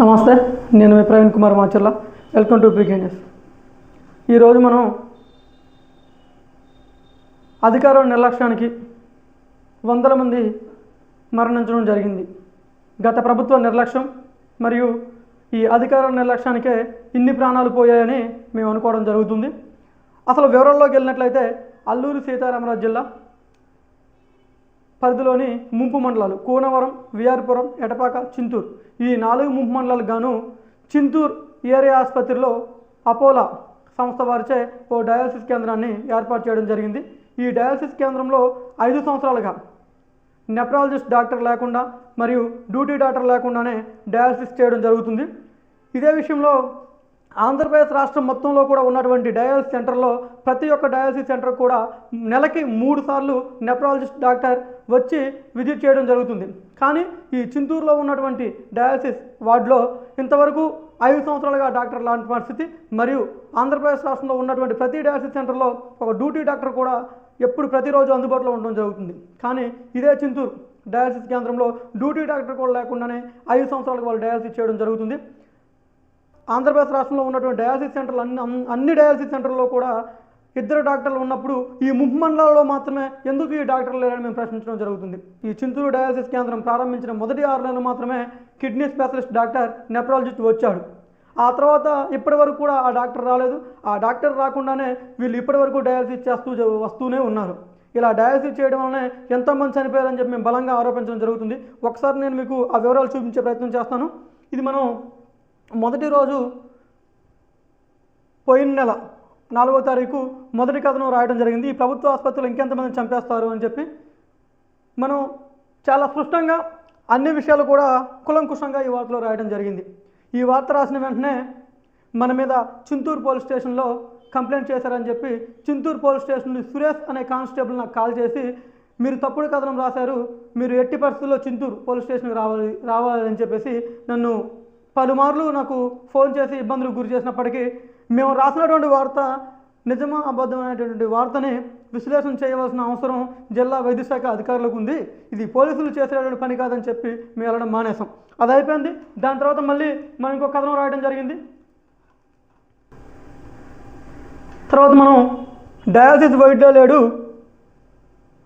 నమస్తే నేను మీ Praveen Kumar Macharla welcome to brigade news. ఈరోజు మనం అధికారం నిర్లక్ష్యానికి వందల మంది మరణించడం జరిగింది. గత ప్రభుత్వ నిర్లక్ష్యం మరియు ఈ అధికార నిర్లక్ష్యానికే ఇన్ని ప్రాణాలు పోయాయని మేము అనుకోవడం జరుగుతుంది. అసలు వివరాల్లోకి వెళ్ళినట్లయితే అల్లూరి సీతారామరాజు జిల్లా పరిధిలోని ముంపు మండలాలు కూనవరం విఆర్పురం ఎటపాక చింతూరు. ఈ నాలుగు ముంపు మండలాలకు గాను చింతూరు ఏరియా ఆసుపత్రిలో అపోలా సంస్థ వారిచే ఓ డయాలసిస్ కేంద్రాన్ని ఏర్పాటు చేయడం జరిగింది. ఈ డయాలసిస్ కేంద్రంలో ఐదు సంవత్సరాలుగా నెప్రాలజిస్ట్ డాక్టర్ లేకుండా మరియు డ్యూటీ డాక్టర్ లేకుండానే డయాలసిస్ చేయడం జరుగుతుంది. ఇదే విషయంలో ఆంధ్రప్రదేశ్ రాష్ట్రం మొత్తంలో కూడా ఉన్నటువంటి డయాలసిస్ సెంటర్లో ప్రతి ఒక్క డయాలసిస్ సెంటర్ కూడా నెలకి మూడు సార్లు నెప్రాలజిస్ట్ డాక్టర్ వచ్చి విజిట్ చేయడం జరుగుతుంది. కానీ ఈ చింతూరులో ఉన్నటువంటి డయాలసిస్ వార్డులో ఇంతవరకు ఐదు సంవత్సరాలుగా డాక్టర్ లాంటి పరిస్థితి మరియు ఆంధ్రప్రదేశ్ రాష్ట్రంలో ఉన్నటువంటి ప్రతి డయాలసిస్ సెంటర్లో ఒక డ్యూటీ డాక్టర్ కూడా ఎప్పుడు ప్రతిరోజు అందుబాటులో ఉండడం జరుగుతుంది. కానీ ఇదే చింతూరు డయాలసిస్ కేంద్రంలో డ్యూటీ డాక్టర్ కూడా లేకుండానే ఐదు సంవత్సరాలకు వాళ్ళు డయాలసిస్ చేయడం జరుగుతుంది. ఆంధ్రప్రదేశ్ రాష్ట్రంలో ఉన్నటువంటి డయాలసిస్ సెంటర్లు అన్ని అన్ని డయాలసిస్ సెంటర్లో కూడా ఇద్దరు డాక్టర్లు ఉన్నప్పుడు ఈ ముహ్మండలాల్లో మాత్రమే ఎందుకు ఈ డాక్టర్లు లేరని మేము ప్రశ్నించడం జరుగుతుంది. ఈ చింతూరు డయాలసిస్ కేంద్రం ప్రారంభించిన మొదటి ఆరు నెలలు మాత్రమే కిడ్నీ స్పెషలిస్ట్ డాక్టర్ నెప్రాలజిస్ట్ వచ్చాడు. ఆ తర్వాత ఇప్పటి వరకు కూడా ఆ డాక్టర్ రాలేదు. ఆ డాక్టర్ రాకుండానే వీళ్ళు ఇప్పటి వరకు డయాలసిస్ చేస్తూ వస్తూనే ఉన్నారు. ఇలా డయాలసిస్ చేయడం వల్లనే ఎంతోమంది చనిపోయారని చెప్పి మేము బలంగా ఆరోపించడం జరుగుతుంది. ఒకసారి నేను మీకు ఆ వివరాలు చూపించే ప్రయత్నం చేస్తాను. ఇది మనం మొదటి రోజు పోయిన నెల నాలుగో తారీఖు మొదటి కథనం రాయడం జరిగింది. ఈ ప్రభుత్వ ఆసుపత్రులు ఇంకెంతమంది చంపేస్తారు అని చెప్పి మనం చాలా స్పష్టంగా అన్ని విషయాలు కూడా కులంకుశంగా ఈ వార్తలో రాయడం జరిగింది. ఈ వార్త రాసిన వెంటనే మన మీద చింతూరు పోలీస్ స్టేషన్లో కంప్లైంట్ చేశారని చెప్పి చింతూరు పోలీస్ స్టేషన్ సురేష్ అనే కానిస్టేబుల్ నాకు కాల్ చేసి మీరు తప్పుడు కథనం రాశారు మీరు ఎట్టి పరిస్థితుల్లో చింతూరు పోలీస్ స్టేషన్కి రావాలి రావాలని చెప్పేసి నన్ను పలుమార్లు నాకు ఫోన్ చేసి ఇబ్బందులకు గురి చేసినప్పటికీ మేము రాసినటువంటి వార్త నిజమా అబద్ధమైనటువంటి వార్తని విశ్లేషణ చేయవలసిన అవసరం జిల్లా వైద్య శాఖ అధికారులకు ఉంది. ఇది పోలీసులు చేసేటువంటి పని కాదని చెప్పి మేము వెళ్ళడం మానేసాం అది అయిపోయింది. దాని తర్వాత మళ్ళీ మనం ఇంకో కథనం రాయడం జరిగింది. తర్వాత మనం డయాలసిస్ వైద్యులు లేడు.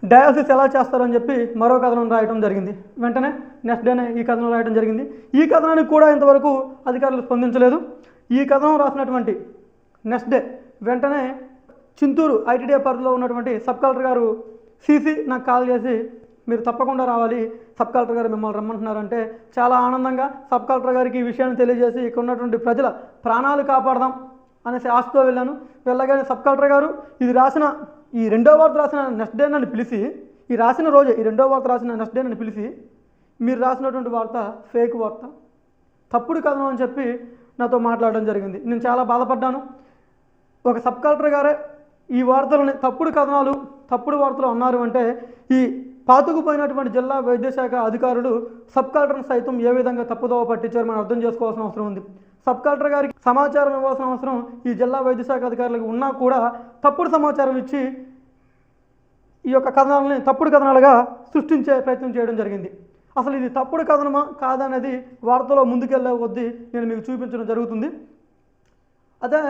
డయాలసిస్ ఎలా చేస్తారని చెప్పి మరో కథనం రాయడం జరిగింది. వెంటనే నెక్స్ట్ డేనే ఈ కథనం రాయడం జరిగింది. ఈ కథనానికి కూడా ఇంతవరకు అధికారులు స్పందించలేదు. ఈ కథనం రాసినటువంటి నెక్స్ట్ డే వెంటనే చింతూరు ఐటీడీ పరిధిలో ఉన్నటువంటి సబ్ కలెక్టర్ గారు సీసీ నాకు కాల్ చేసి మీరు తప్పకుండా రావాలి. సబ్ కలెక్టర్ గారు మిమ్మల్ని రమ్మంటున్నారంటే చాలా ఆనందంగా సబ్ కలెక్టర్ గారికి ఈ విషయాన్ని తెలియజేసి ఇక్కడ ఉన్నటువంటి ప్రజల ప్రాణాలు కాపాడదాం. అనేసి ఆశతో వెళ్ళాను. వెళ్ళగానే సబ్ కలెక్టర్ గారు ఇది రాసిన ఈ రెండో వార్త రాసిన నెక్స్ట్ డే నన్ను పిలిచి ఈ రాసిన రోజే ఈ రెండో వార్త రాసిన నెక్స్ట్ డే నన్ను పిలిచి మీరు రాసినటువంటి వార్త ఫేక్ వార్త తప్పుడు కథనం అని చెప్పి నాతో మాట్లాడడం జరిగింది. నేను చాలా బాధపడ్డాను. ఒక సబ్ కలెక్టర్ గారే ఈ వార్తలని తప్పుడు కథనాలు తప్పుడు వార్తలు అన్నారు అంటే ఈ పాతుకుపోయినటువంటి జిల్లా వైద్యశాఖ అధికారులు సబ్ కలెక్టర్ని సైతం ఏ విధంగా తప్పుదోవ పట్టించారు మనం అర్థం చేసుకోవాల్సిన అవసరం ఉంది. సబ్ కలెక్టర్ గారికి సమాచారం ఇవ్వాల్సిన అవసరం ఈ జిల్లా వైద్య శాఖ అధికారులకు ఉన్నా కూడా తప్పుడు సమాచారం ఇచ్చి ఈ యొక్క కథనాలని తప్పుడు కథనాలుగా సృష్టించే ప్రయత్నం చేయడం జరిగింది. అసలు ఇది తప్పుడు కథనమా? కాదనేది వార్తలో ముందుకెళ్ళే కొద్దీ నేను మీకు చూపించడం జరుగుతుంది. అదే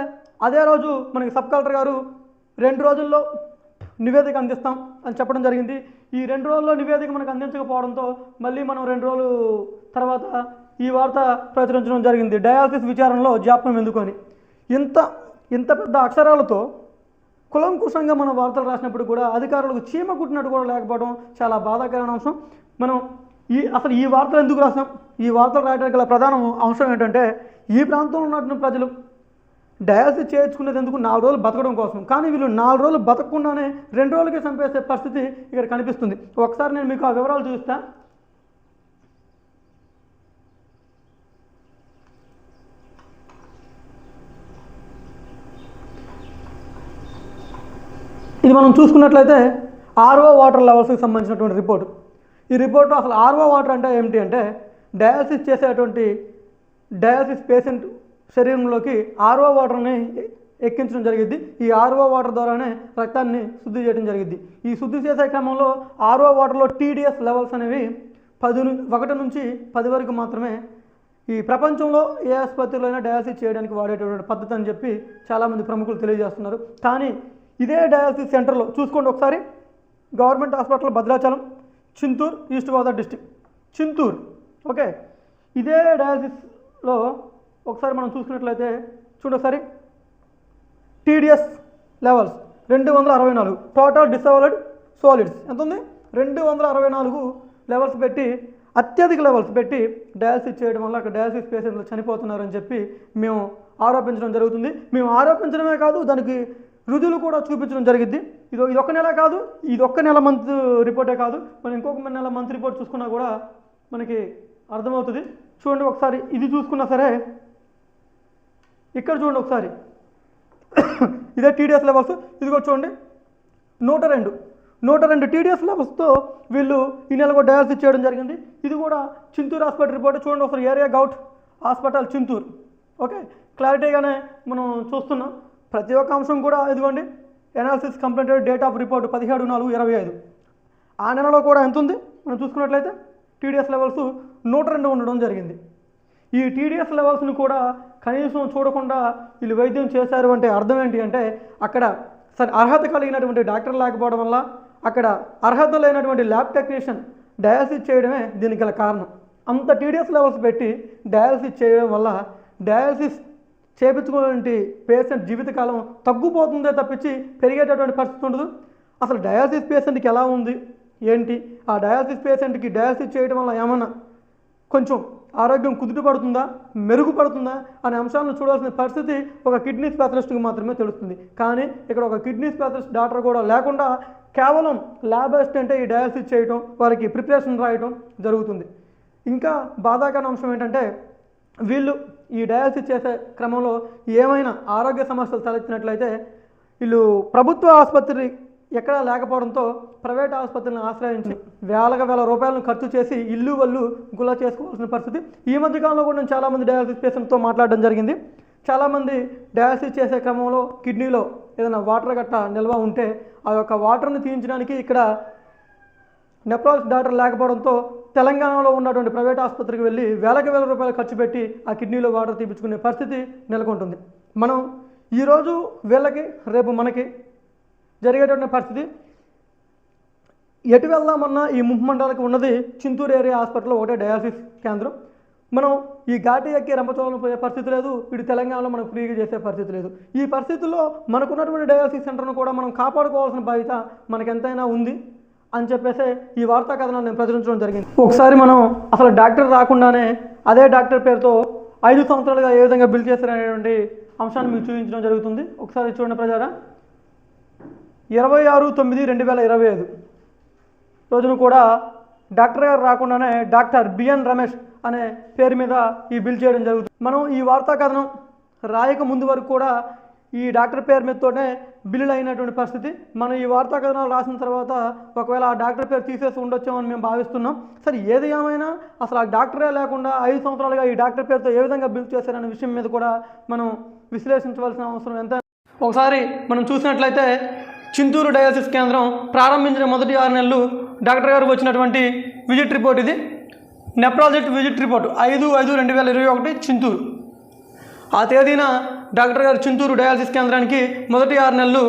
అదే రోజు మనకి సబ్ కలెక్టర్ గారు రెండు రోజుల్లో నివేదిక అందిస్తాం అని చెప్పడం జరిగింది. ఈ రెండు రోజుల్లో నివేదిక మనకు అందించకపోవడంతో మళ్ళీ మనం రెండు రోజులు తర్వాత ఈ వార్త ప్రచురించడం జరిగింది. డయాలసిస్ విచారణలో జాప్యం ఎందుకని? ఇంత ఇంత పెద్ద అక్షరాలతో కులంకుశంగా మనం వార్తలు రాసినప్పుడు కూడా అధికారులకు చీమ కుట్టినట్టు కూడా లేకపోవడం చాలా బాధాకరమైన అంశం. మనం ఈ అసలు ఈ వార్తలు ఎందుకు రాసాం? ఈ వార్తలు రాయడానికి గల ప్రధాన అంశం ఏంటంటే ఈ ప్రాంతంలో ఉన్నటువంటి ప్రజలు డయాలసిస్ చేయించుకునేది ఎందుకు? నాలుగు రోజులు బతకడం కోసం. కానీ వీళ్ళు నాలుగు రోజులు బతకకుండానే రెండు రోజులకే చంపేసే పరిస్థితి ఇక్కడ కనిపిస్తుంది. ఒకసారి నేను మీకు ఆ వివరాలు చూస్తాను ఇది మనం చూసుకున్నట్లయితే ఆర్ఓ వాటర్ లెవెల్స్కి సంబంధించినటువంటి రిపోర్ట్ ఈ రిపోర్ట్ అసలు ఆర్ఓ వాటర్ అంటే ఏమిటి అంటే డయాలసిస్ చేసేటువంటి డయాలసిస్ పేషెంట్ శరీరంలోకి ఆర్ఓ వాటర్ని ఎక్కించడం జరిగింది ఈ ఆర్ఓ వాటర్ ద్వారానే రక్తాన్ని శుద్ధి చేయడం జరిగింది ఈ శుద్ధి చేసే క్రమంలో ఆర్ఓ వాటర్లో టీడీఎస్ లెవెల్స్ అనేవి పది ఒకటి నుంచి పది వరకు మాత్రమే ఈ ప్రపంచంలో ఏ ఆసుపత్రిలో అయినా డయాలసిస్ చేయడానికి వాడేటటువంటి పద్ధతి అని చెప్పి చాలామంది ప్రముఖులు తెలియజేస్తున్నారు. కానీ ఇదే డయాలసిస్ సెంటర్లో చూసుకోండి ఒకసారి. Government hospital Bhadrachalam Chinturu east Godavari district Chinturu. Okay. ఇదే డయాలసిస్లో ఒకసారి మనం చూసుకున్నట్లయితే చూడండి ఒకసారి. టీడీఎస్ లెవెల్స్ రెండు వందల అరవై నాలుగు. టోటల్ డిసవలడ్ సాలిడ్స్ ఎంత ఉంది? రెండు వందల అరవై నాలుగు లెవెల్స్ పెట్టి అత్యధిక లెవెల్స్ పెట్టి డయాలసిస్ చేయడం వల్ల అక్కడ డయాలసిస్ పేషెంట్లు చనిపోతున్నారని చెప్పి మేము ఆరోపించడం జరుగుతుంది. మేము ఆరోపించడమే కాదు దానికి రుజువులు కూడా చూపించడం జరిగింది ఇది ఇది ఒక్క నెల కాదు ఇది ఒక్క నెల మంత్ రిపోర్టే కాదు. మనం ఇంకొక నెల మంత్ రిపోర్ట్ చూసుకున్నా కూడా మనకి అర్థమవుతుంది. చూడండి ఒకసారి ఇది చూసుకున్నా సరే ఇక్కడ చూడండి ఒకసారి. ఇదే టీడీఎస్ లెవెల్స్ ఇది కూడా చూడండి నూట రెండు. నూట రెండు టీడీఎస్ లెవెల్స్తో వీళ్ళు ఈ నెల కూడా డయాలసిస్ చేయడం జరిగింది. ఇది కూడా చింతూరు హాస్పిటల్ రిపోర్ట్. చూడండి ఒకసారి area govt hospital Chinturu. Okay క్లారిటీగానే మనం చూస్తున్నాం. ప్రతి ఒక్క అంశం కూడా ఇదిగోండి analysis completed date of report పదిహేడు నాలుగు ఇరవై ఐదు. ఆ నెలలో కూడా ఎంత ఉంది మనం చూసుకున్నట్లయితే టీడీఎస్ లెవెల్స్ నూట రెండు ఉండడం జరిగింది. ఈ టీడీఎస్ లెవెల్స్ని కూడా కనీసం చూడకుండా వీళ్ళు వైద్యం చేశారు అంటే అర్థం ఏంటి అంటే అక్కడ సరే అర్హత కలిగినటువంటి డాక్టర్ లేకపోవడం వల్ల అక్కడ అర్హత లేనటువంటి ల్యాబ్ టెక్నీషియన్ డయాలసిస్ చేయడమే దీనికి గల కారణం. అంత టీడీఎస్ లెవెల్స్ పెట్టి డయాలసిస్ చేయడం వల్ల డయాలసిస్ చేపించుకున్నటువంటి పేషెంట్ జీవితకాలం తగ్గిపోతుందే తప్పించి పెరిగేటటువంటి పరిస్థితి ఉండదు. అసలు డయాలసిస్ పేషెంట్కి ఎలా ఉంది? ఏంటి? ఆ డయాలసిస్ పేషెంట్కి డయాలసిస్ చేయడం వల్ల ఏమన్నా కొంచెం ఆరోగ్యం కుదుటపడుతుందా? మెరుగుపడుతుందా? అనే అంశాలను చూడాల్సిన పరిస్థితి ఒక కిడ్నీ స్పెషలిస్ట్కి మాత్రమే తెలుస్తుంది. కానీ ఇక్కడ ఒక కిడ్నీ స్పెషలిస్ట్ డాక్టర్ కూడా లేకుండా కేవలం ల్యాబ్ అసిస్టెంటే ఈ డయాలసిస్ చేయడం వారికి ప్రిపరేషన్ రాయడం జరుగుతుంది. ఇంకా బాధాకరణ అంశం ఏంటంటే వీళ్ళు ఈ డయాలసిస్ చేసే క్రమంలో ఏమైనా ఆరోగ్య సమస్యలు తలెత్తినట్లయితే వీళ్ళు ప్రభుత్వ ఆసుపత్రి ఎక్కడా లేకపోవడంతో ప్రైవేట్ ఆసుపత్రిని ఆశ్రయించి వేలకు వేల రూపాయలను ఖర్చు చేసి ఇల్లు వాళ్ళు గులా చేసుకోవాల్సిన పరిస్థితి. ఈ మధ్యకాలంలో కూడా నేను చాలామంది డయాలసిస్ పేషెంట్తో మాట్లాడడం జరిగింది. చాలామంది డయాలసిస్ చేసే క్రమంలో కిడ్నీలో ఏదైనా వాటర్ గట్ట నిల్వ ఉంటే ఆ యొక్క వాటర్ని తీయించడానికి ఇక్కడ నెప్రాలజీ డాక్టర్ లేకపోవడంతో తెలంగాణలో ఉన్నటువంటి ప్రైవేట్ ఆసుపత్రికి వెళ్ళి వేలకు వేల రూపాయలు ఖర్చు పెట్టి ఆ కిడ్నీలో వాటర్ తీపించుకునే పరిస్థితి నెలకొంటుంది. మనం ఈరోజు వీళ్ళకి రేపు మనకి జరిగేటువంటి పరిస్థితి ఎటు వెళ్దామన్నా ఈ ముప్పు ఉన్నది చింతూరు ఏరియా హాస్పిటల్లో ఒకటే డయాలసిస్ కేంద్రం. మనం ఈ ఘాటి ఎక్కి రంపచోళం పోయే పరిస్థితి లేదు ఇటు తెలంగాణలో మనకు ఫ్రీగా చేసే పరిస్థితి లేదు. ఈ పరిస్థితుల్లో మనకున్నటువంటి డయాలసిస్ సెంటర్ను కూడా మనం కాపాడుకోవాల్సిన బాధ్యత మనకెంతైనా ఉంది. అని చెప్పేసి ఈ వార్తా కథనాన్ని నేను ప్రచురించడం జరిగింది. ఒకసారి మనం అసలు డాక్టర్ రాకుండానే అదే డాక్టర్ పేరుతో ఐదు సంవత్సరాలుగా ఏ విధంగా బిల్ చేశారనేటువంటి అంశాన్ని మీకు చూపించడం జరుగుతుంది. ఒకసారి చూడండి ప్రజారా. ఇరవై ఆరు తొమ్మిది రెండు వేల ఇరవై ఐదు రోజున కూడా డాక్టర్ గారు రాకుండానే డాక్టర్ బిఎన్ రమేష్ అనే పేరు మీద ఈ బిల్ చేయడం జరుగుతుంది. మనం ఈ వార్తా కథనం రాయక ముందు వరకు కూడా ఈ డాక్టర్ పేరు మీదతోనే బిల్లులు అయినటువంటి పరిస్థితి. మనం ఈ వార్తా కథనాలు రాసిన తర్వాత ఒకవేళ ఆ డాక్టర్ పేరు తీసేసి ఉండొచ్చామని మేము భావిస్తున్నాం. సరే ఏది ఏమైనా అసలు ఆ డాక్టరే లేకుండా ఐదు సంవత్సరాలుగా ఈ డాక్టర్ పేరుతో ఏ విధంగా బిల్ చేశారనే విషయం మీద కూడా మనం విశ్లేషించవలసిన అవసరం ఎంత? ఒకసారి మనం చూసినట్లయితే చింతూరు డయాలసిస్ కేంద్రం ప్రారంభించిన మొదటి ఆరు నెలలు డాక్టర్ గారు వచ్చినటువంటి విజిట్ రిపోర్ట్ ఇది. నెప్రాజెక్ట్ విజిట్ రిపోర్ట్ ఐదు ఐదు రెండు వేల ఇరవై ఒకటి చింతూరు. ఆ తేదీన డాక్టర్ గారు చింతూరు డయాలసిస్ కేంద్రానికి మొదటి ఆరు నెలలు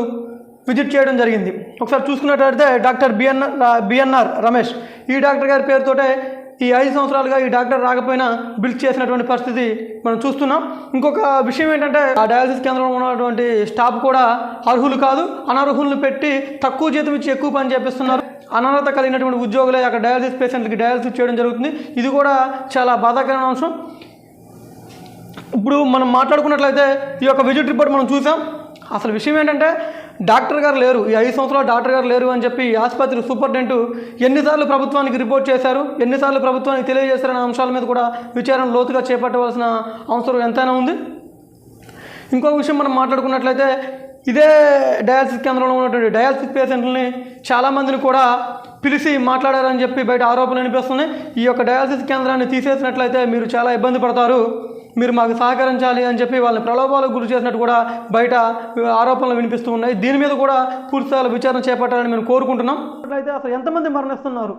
విజిట్ చేయడం జరిగింది. ఒకసారి చూసుకున్నట్లయితే డాక్టర్ బిఎన్ఆర్ బిఎన్ఆర్ రమేష్ ఈ డాక్టర్ గారి పేరుతోటే ఈ ఐదు సంవత్సరాలుగా ఈ డాక్టర్ రాకపోయినా బిల్ చేసినటువంటి పరిస్థితి మనం చూస్తున్నాం. ఇంకొక విషయం ఏంటంటే ఆ డయాలసిస్ కేంద్రంలో ఉన్నటువంటి స్టాఫ్ కూడా అర్హులు కాదు అనర్హులను పెట్టి తక్కువ జీతం ఇచ్చి ఎక్కువ పని చేపిస్తున్నారు. అనర్హత కలిగినటువంటి ఉద్యోగులే అక్కడ డయాలసిస్ పేషెంట్లకి డయాలసిస్ చేయడం జరుగుతుంది. ఇది కూడా చాలా బాధాకరమైన అంశం. ఇప్పుడు మనం మాట్లాడుకున్నట్లయితే ఈ యొక్క విజిట్ రిపోర్ట్ మనం చూసాం. అసలు విషయం ఏంటంటే డాక్టర్ గారు లేరు. ఈ ఐదు సంవత్సరాలు డాక్టర్ గారు లేరు అని చెప్పి ఆసుపత్రి సూపరింటెండెంట్ ఎన్నిసార్లు ప్రభుత్వానికి రిపోర్ట్ చేశారు? ఎన్నిసార్లు ప్రభుత్వానికి తెలియజేశారనే అంశాల మీద కూడా విచారణ లోతుగా చేపట్టవలసిన అవసరం ఎంతైనా ఉంది? ఇంకొక విషయం మనం మాట్లాడుకున్నట్లయితే ఇదే డయాలసిస్ కేంద్రంలో ఉన్నటువంటి డయాలసిస్ పేషెంట్లని చాలామందిని కూడా పిలిచి మాట్లాడారని చెప్పి బయట ఆరోపణలు వినిపిస్తున్నాయి ఈ యొక్క డయాలసిస్ కేంద్రాన్ని తీసేసినట్లయితే మీరు చాలా ఇబ్బంది పడతారు. మీరు మాకు సహకరించాలి అని చెప్పి వాళ్ళని ప్రలోభాలకు గురి చేసినట్టు కూడా బయట ఆరోపణలు వినిపిస్తూ ఉన్నాయి. దీని మీద కూడా పూర్తిస్థాయిలో విచారణ చేపట్టాలని మేము కోరుకుంటున్నాం. అయితే అసలు ఎంతమంది మరణిస్తున్నారు?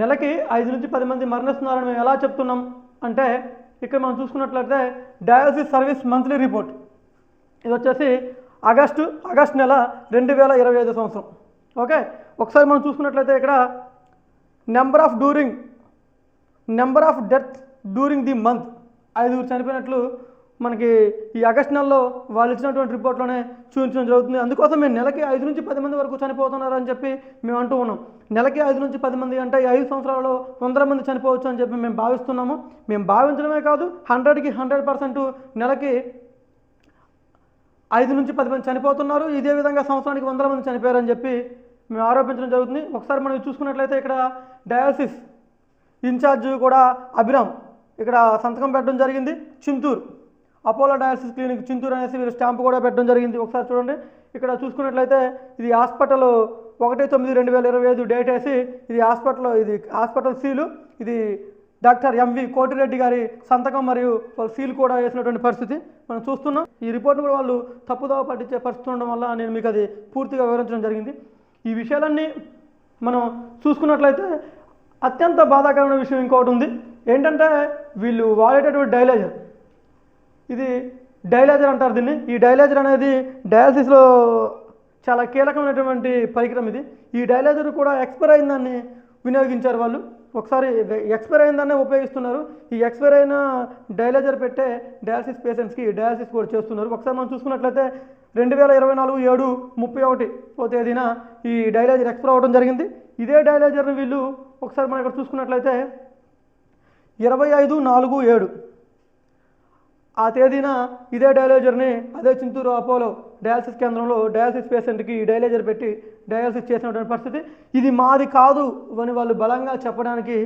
నెలకి ఐదు నుంచి పది మంది మరణిస్తున్నారని మేము ఎలా చెప్తున్నాం? అంటే ఇక్కడ మనం చూసుకున్నట్లయితే డయాలసిస్ సర్వీస్ మంత్లీ రిపోర్ట్. ఇది వచ్చేసి ఆగస్టు ఆగస్ట్ నెల రెండు వేల ఇరవై ఐదు సంవత్సరం. ఓకే? ఒకసారి మనం చూసుకున్నట్లయితే ఇక్కడ number of during number of death during the month. ఐదుగురు చనిపోయినట్లు మనకి ఈ ఆగస్ట్ నెలలో వాళ్ళు ఇచ్చినటువంటి రిపోర్ట్లోనే చూపించడం జరుగుతుంది. అందుకోసం మేము నెలకి ఐదు నుంచి పది మంది వరకు చనిపోతున్నారు అని చెప్పి మేము అంటూ ఉన్నాం. నెలకి ఐదు నుంచి పది మంది అంటే ఐదు సంవత్సరాలలో వందల మంది చనిపోవచ్చు అని చెప్పి మేము భావిస్తున్నాము. మేము భావించడమే కాదు హండ్రెడ్కి హండ్రెడ్ పర్సెంట్ నెలకి ఐదు నుంచి పది మంది చనిపోతున్నారు. ఇదే విధంగా సంవత్సరానికి వందల మంది చనిపోయారని చెప్పి మేము ఆరోపించడం జరుగుతుంది. ఒకసారి మనం చూసుకున్నట్లయితే ఇక్కడ డయాలసిస్ ఇన్ఛార్జ్ కూడా అభిరామ్ ఇక్కడ సంతకం పెట్టడం జరిగింది Chinturu. Apollo dialysis clinic Chinturu అనేసి వీళ్ళు స్టాంప్ కూడా పెట్టడం జరిగింది. ఒకసారి చూడండి. ఇక్కడ చూసుకున్నట్లయితే ఇది హాస్పిటల్ ఒకటి తొమ్మిది రెండు వేల ఇరవై ఐదు డేట్ వేసి ఇది హాస్పిటల్ ఇది హాస్పిటల్ సీలు. ఇది డాక్టర్ ఎంవి కోటిరెడ్డి గారి సంతకం మరియు వాళ్ళ సీల్ కూడా వేసినటువంటి పరిస్థితి మనం చూస్తున్నాం. ఈ రిపోర్ట్ కూడా వాళ్ళు తప్పుదోవ పట్టించే పరిస్థితి ఉండడం వల్ల నేను మీకు అది పూర్తిగా వివరించడం జరిగింది. ఈ విషయాలన్నీ మనం చూసుకున్నట్లయితే అత్యంత బాధాకరమైన విషయం ఇంకొకటి ఉంది. ఏంటంటే వీళ్ళు వాడేటటువంటి డైలైజర్. ఇది డైలైజర్ అంటారు దీన్ని. ఈ డైలైజర్ అనేది డయాలసిస్లో చాలా కీలకమైనటువంటి పరికరం ఇది. ఈ డైలైజర్ కూడా ఎక్స్పైర్ అయిన దాన్ని వినియోగించారు వాళ్ళు. ఒకసారి ఎక్స్పైర్ అయిన దాన్నే ఉపయోగిస్తున్నారు. ఈ ఎక్స్పైర్ అయిన డైలైజర్ పెట్టే డయాలసిస్ పేషెంట్స్కి డయాలసిస్ కూడా చేస్తున్నారు. ఒకసారి మనం చూసుకున్నట్లయితే రెండు వేల ఇరవై నాలుగు ఏడు ముప్పై ఒకటి ఓ తేదీన ఈ డైలైజర్ ఎక్స్పైర్ అవ్వడం జరిగింది. ఇదే డైలైజర్ని వీళ్ళు ఒకసారి మనం ఇక్కడ చూసుకున్నట్లయితే ఇరవై ఐదు నాలుగు ఏడు. ఆ తేదీన ఇదే డయాలైజర్ని అదే చింతూరు అపోలో డయాలసిస్ కేంద్రంలో డయాలసిస్ పేషెంట్కి డయాలైజర్ పెట్టి డయాలసిస్ చేసినటువంటి పరిస్థితి. ఇది మాది కాదు అని వాళ్ళు బలంగా చెప్పడానికి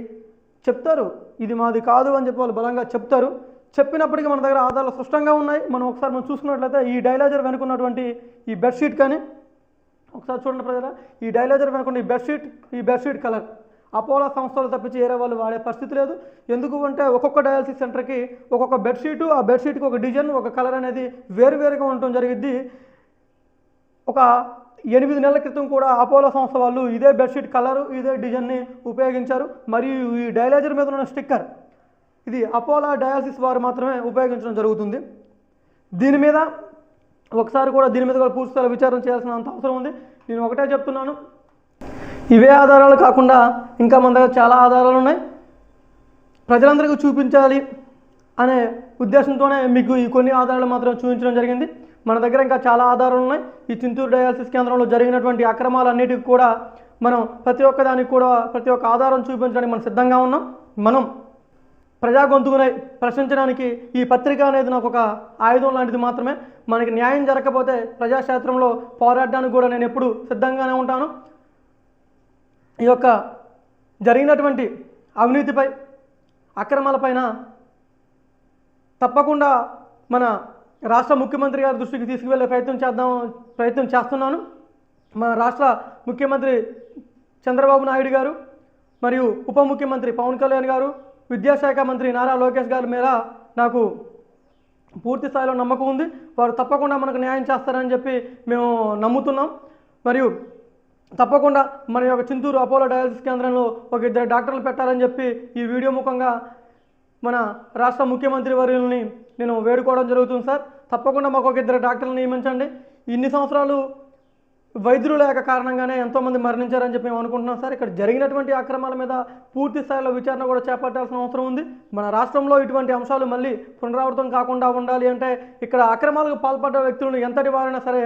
చెప్తారు. ఇది మాది కాదు అని చెప్పి వాళ్ళు బలంగా చెప్తారు. చెప్పినప్పటికీ మన దగ్గర ఆధారాలు స్పష్టంగా ఉన్నాయి. మనం ఒకసారి మనం చూసుకున్నట్లయితే ఈ డైలైజర్ వెనుకున్నటువంటి ఈ బెడ్షీట్ కానీ ఒకసారి చూడండి ప్రజల ఈ డైలైజర్ వెనుకున్న ఈ బెడ్షీట్ ఈ బెడ్షీట్ కలర్. అపోలో సంస్థలు తప్పించి వేరే వాళ్ళు వాడే పరిస్థితి లేదు. ఎందుకు అంటే ఒక్కొక్క డయాలసిస్ సెంటర్కి ఒక్కొక్క బెడ్షీటు ఆ బెడ్షీట్కి ఒక డిజైన్ ఒక కలర్ అనేది వేరువేరుగా ఉండటం జరిగిద్ది. ఒక ఎనిమిది నెలల క్రితం కూడా అపోలో సంస్థ వాళ్ళు ఇదే బెడ్షీట్ కలరు ఇదే డిజైన్ని ఉపయోగించారు. మరియు ఈ డైలైజర్ మీద ఉన్న స్టిక్కర్ ఇది అపోలో డయాలసిస్ వారు మాత్రమే ఉపయోగించడం జరుగుతుంది. దీని మీద ఒకసారి కూడా దీని మీద కూడా పూర్తిస్థాయి విచారణ చేయాల్సిన అంత అవసరం ఉంది. నేను ఒకటే చెప్తున్నాను. ఇవే ఆధారాలు కాకుండా ఇంకా మన దగ్గర చాలా ఆధారాలు ఉన్నాయి. ప్రజలందరికీ చూపించాలి అనే ఉద్దేశంతోనే మీకు ఈ కొన్ని ఆధారాలు మాత్రం చూపించడం జరిగింది. మన దగ్గర ఇంకా చాలా ఆధారాలు ఉన్నాయి. ఈ చింతూరు డయాలసిస్ కేంద్రంలో జరిగినటువంటి అక్రమాలన్నిటికీ కూడా మనం ప్రతి ఒక్క దానికి కూడా ప్రతి ఒక్క ఆధారం చూపించడానికి మనం సిద్ధంగా ఉన్నాం. మనం ప్రజా గొంతుకునే ప్రశ్నించడానికి ఈ పత్రిక అనేది నాకు ఒక ఆయుధం లాంటిది మాత్రమే. మనకి న్యాయం జరగకపోతే ప్రజాక్షేత్రంలో పోరాడడానికి కూడా నేను ఎప్పుడు సిద్ధంగానే ఉంటాను. ఈ యొక్క జరిగినటువంటి అవినీతిపై అక్రమాలపైన తప్పకుండా మన రాష్ట్ర ముఖ్యమంత్రి గారి దృష్టికి తీసుకువెళ్ళే ప్రయత్నం చేద్దాం ప్రయత్నం చేస్తున్నాను. మన రాష్ట్ర ముఖ్యమంత్రి చంద్రబాబు నాయుడు గారు మరియు ఉప ముఖ్యమంత్రి పవన్ కళ్యాణ్ గారు విద్యాశాఖ మంత్రి నారా లోకేష్ గారి మీద నాకు పూర్తి స్థాయిలో నమ్మకం ఉంది. వారు తప్పకుండా మనకు న్యాయం చేస్తారని చెప్పి మేము నమ్ముతున్నాం. మరియు తప్పకుండా మన యొక్క చింతూరు అపోలో డయాలసిస్ కేంద్రంలో ఒక ఇద్దరు డాక్టర్లు పెట్టాలని చెప్పి ఈ వీడియో ముఖంగా మన రాష్ట్ర ముఖ్యమంత్రి వర్యుల్ని నేను వేడుకోవడం జరుగుతుంది సార్. తప్పకుండా మాకు ఒక ఇద్దరు డాక్టర్లు నియమించండి. ఇన్ని సంవత్సరాలు వైద్యులు లేక కారణంగానే ఎంతోమంది మరణించారని చెప్పి మేము అనుకుంటున్నాం సార్. ఇక్కడ జరిగినటువంటి అక్రమాల మీద పూర్తి స్థాయిలో విచారణ కూడా చేపట్టాల్సిన అవసరం ఉంది. మన రాష్ట్రంలో ఇటువంటి అంశాలు మళ్ళీ పునరావృతం కాకుండా ఉండాలి అంటే ఇక్కడ అక్రమాలకు పాల్పడ్డ వ్యక్తులను ఎంతటి వారైనా సరే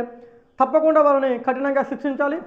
తప్పకుండా వాళ్ళని కఠినంగా శిక్షించాలి.